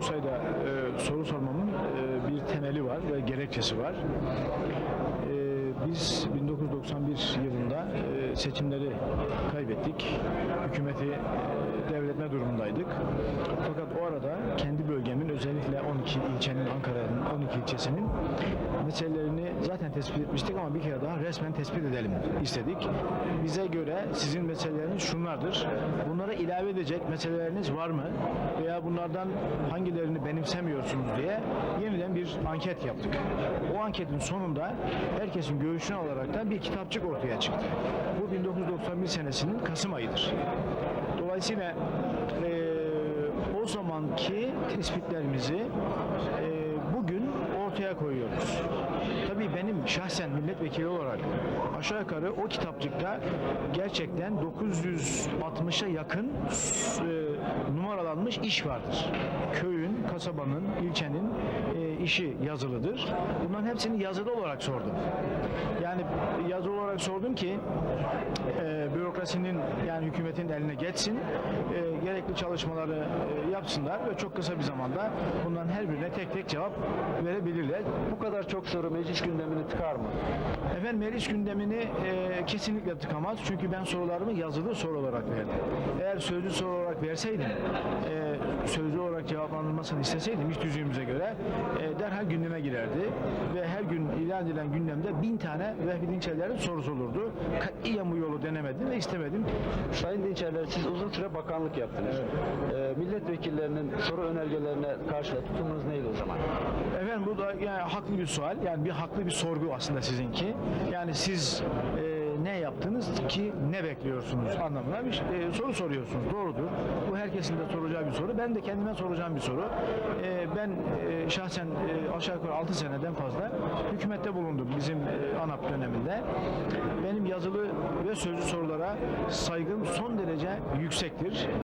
çok sayıda e, soru sormamın e, bir temeli var ve gerekçesi var. E, biz 1991 yılında e, seçimleri kaybettik. Hükümeti e, devretme durumundaydık. Fakat o arada kendi bölgemin özellikle 12 ilçenin, Ankara'nın 12 ilçesinin meselelerini zaten tespit etmiştik ama bir kere daha resmen tespit edelim istedik. Bize göre sizin meseleleriniz şunlardır. Bunlara ilave edecek meseleleriniz var mı? Veya bunlardan hangilerini benimsemiyorsunuz diye yeniden bir anket yaptık. O anketin sonunda herkesin görüşünü alarak da bir kitapçık ortaya çıktı. Bu 1991 senesinin Kasım ayıdır. Dolayısıyla eee, o zamanki tespitlerimizi eee, bugün ortaya koyuyoruz. Tabii benim şahsen milletvekili olarak aşağı yukarı o kitapçıkta gerçekten 960'a yakın e, numaralanmış iş vardır. Köyün, kasabanın, ilçenin e, işi yazılıdır. Bunların hepsini yazılı olarak sordum. Yani yazılı olarak sordum ki e, bürokrasinin yani hükümetin eline geçsin, e, gerekli çalışmaları e, yapsınlar ve çok kısa bir zamanda bunların her birine tek tek cevap verebilirler. Bu kadar çok soru meclis gündemini tıkar mı? Efendim meclis gündemini e, kesinlikle tıkamaz. Çünkü ben sorularımı yazılı soru olarak verdim. Eğer sözlü soru verseydim, e, sözlü olarak cevaplandırılmasını isteseydim iş düzüğümüze göre e, derhal gündeme girerdi. Ve her gün ilan edilen gündemde bin tane Vehbi Dinçerler'in sorusu olurdu. Katiyen bu yolu denemedim ve istemedim. Sayın Dinçerler siz uzun süre bakanlık yaptınız. Ee, milletvekillerinin soru önergelerine karşı tutumunuz neydi o zaman? Efendim bu da yani haklı bir sual. Yani bir haklı bir sorgu aslında sizinki. Yani siz e, ne yaptınız ki ne bekliyorsunuz anlamına bir e, soru soruyorsunuz. Doğrudur. Bu herkesin de soracağı bir soru. Ben de kendime soracağım bir soru. E, ben e, şahsen e, aşağı yukarı 6 seneden fazla hükümette bulundum bizim e, ANAP döneminde. Benim yazılı ve sözlü sorulara saygım son derece yüksektir.